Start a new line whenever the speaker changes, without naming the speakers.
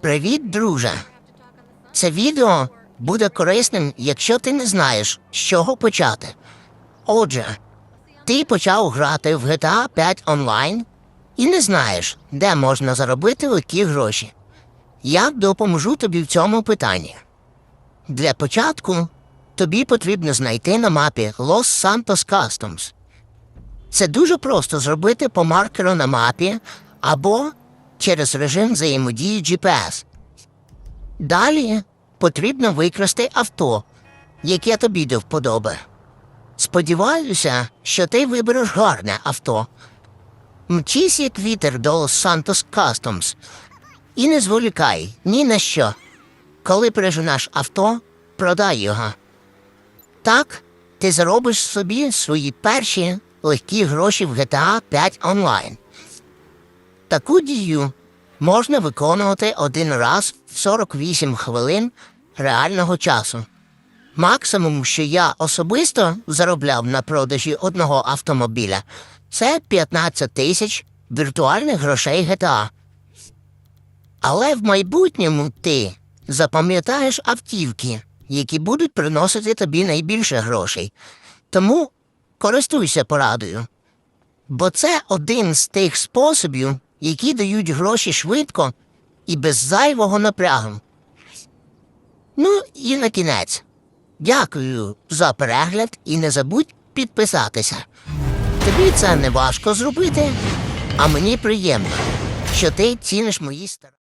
Привіт, друже. Це відео буде корисним, якщо ти не знаєш, з чого почати. Отже, ти почав грати в GTA 5 онлайн і не знаєш, де можна заробити легкі гроші. Я допоможу тобі в цьому питанні. Для початку тобі потрібно знайти на мапі Los Santos Customs. Це дуже просто зробити по маркеру на мапі або через режим взаємодії GPS. Далі потрібно викрасти авто, яке тобі до вподоби. Сподіваюся, що ти вибереш гарне авто. Мчись як вітер до Santos Customs і не зволікай ні на що. Коли переженеш авто, продай його. Так, ти заробиш собі свої перші легкі гроші в GTA 5 онлайн. Таку дію можна виконувати один раз в 48 хвилин реального часу. Максимум, що я особисто заробляв на продажі одного автомобіля, це 15 тисяч віртуальних грошей GTA. Але в майбутньому ти запам'ятаєш автівки, які будуть приносити тобі найбільше грошей. Тому користуйся порадою. Бо це один з тих способів, які дають гроші швидко і без зайвого напрягу. Ну і на кінець. Дякую за перегляд і не забудь підписатися. Тобі це не важко зробити, а мені приємно, що ти ціниш мої старання.